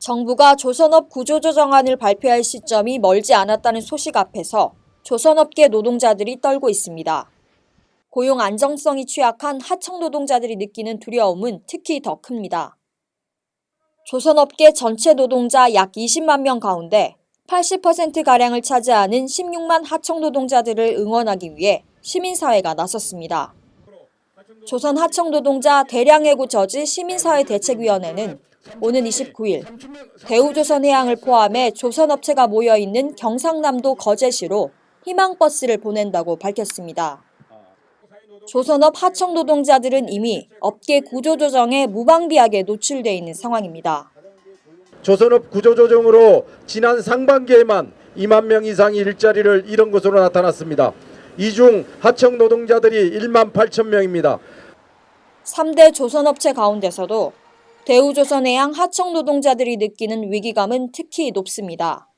정부가 조선업 구조조정안을 발표할 시점이 멀지 않았다는 소식 앞에서 조선업계 노동자들이 떨고 있습니다. 고용 안정성이 취약한 하청 노동자들이 느끼는 두려움은 특히 더 큽니다. 조선업계 전체 노동자 약 20만 명 가운데 80%가량을 차지하는 16만 하청 노동자들을 응원하기 위해 시민사회가 나섰습니다. 조선 하청 노동자 대량 해고 저지 시민사회 대책위원회는 오는 29일 대우조선해양을 포함해 조선업체가 모여 있는 경상남도 거제시로 희망버스를 보낸다고 밝혔습니다. 조선업 하청 노동자들은 이미 업계 구조조정에 무방비하게 노출돼 있는 상황입니다. 조선업 구조조정으로 지난 상반기에만 2만 명 이상이 일자리를 잃은 것으로 나타났습니다. 이 중 하청 노동자들이 1만 8천 명입니다. 3대 조선업체 가운데서도 대우조선해 양 하청 노동자들이 느끼는 위기감은 특히 높습니다.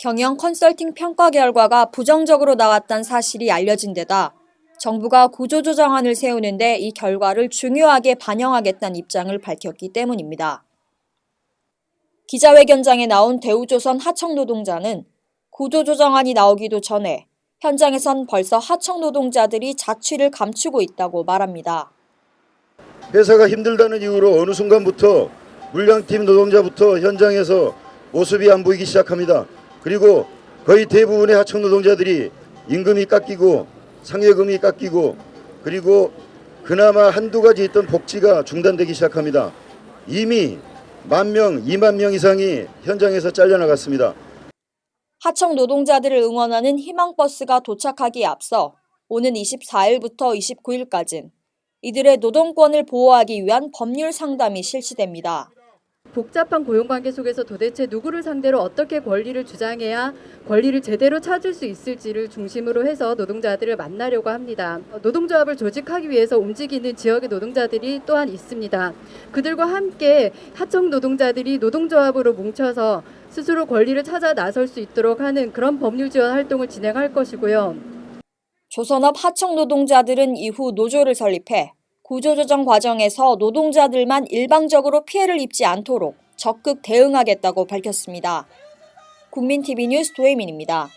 경영 컨설팅 평가 결과가 부정적으로 나왔다는 사실이 알려진 데다 정부가 구조조정안을 세우는데 이 결과를 중요하게 반영하겠다는 입장을 밝혔기 때문입니다. 기자회견장에 나온 대우조선 하청 노동자는 구조조정안이 나오기도 전에 현장에선 벌써 하청 노동자들이 자취를 감추고 있다고 말합니다. 회사가 힘들다는 이유로 어느 순간부터 물량팀 노동자부터 현장에서 모습이 안 보이기 시작합니다. 그리고 거의 대부분의 하청 노동자들이 임금이 깎이고 상여금이 깎이고 그리고 그나마 한두 가지 있던 복지가 중단되기 시작합니다. 이미 만 명, 이만 명 이상이 현장에서 잘려나갔습니다. 하청 노동자들을 응원하는 희망버스가 도착하기에 앞서 오는 24일부터 29일까지 이들의 노동권을 보호하기 위한 법률 상담이 실시됩니다. 복잡한 고용관계 속에서 도대체 누구를 상대로 어떻게 권리를 주장해야 권리를 제대로 찾을 수 있을지를 중심으로 해서 노동자들을 만나려고 합니다. 노동조합을 조직하기 위해서 움직이는 지역의 노동자들이 또한 있습니다. 그들과 함께 하청 노동자들이 노동조합으로 뭉쳐서 스스로 권리를 찾아 나설 수 있도록 하는 그런 법률 지원 활동을 진행할 것이고요. 조선업 하청 노동자들은 이후 노조를 설립해 구조조정 과정에서 노동자들만 일방적으로 피해를 입지 않도록 적극 대응하겠다고 밝혔습니다. 국민TV 뉴스 도혜민입니다.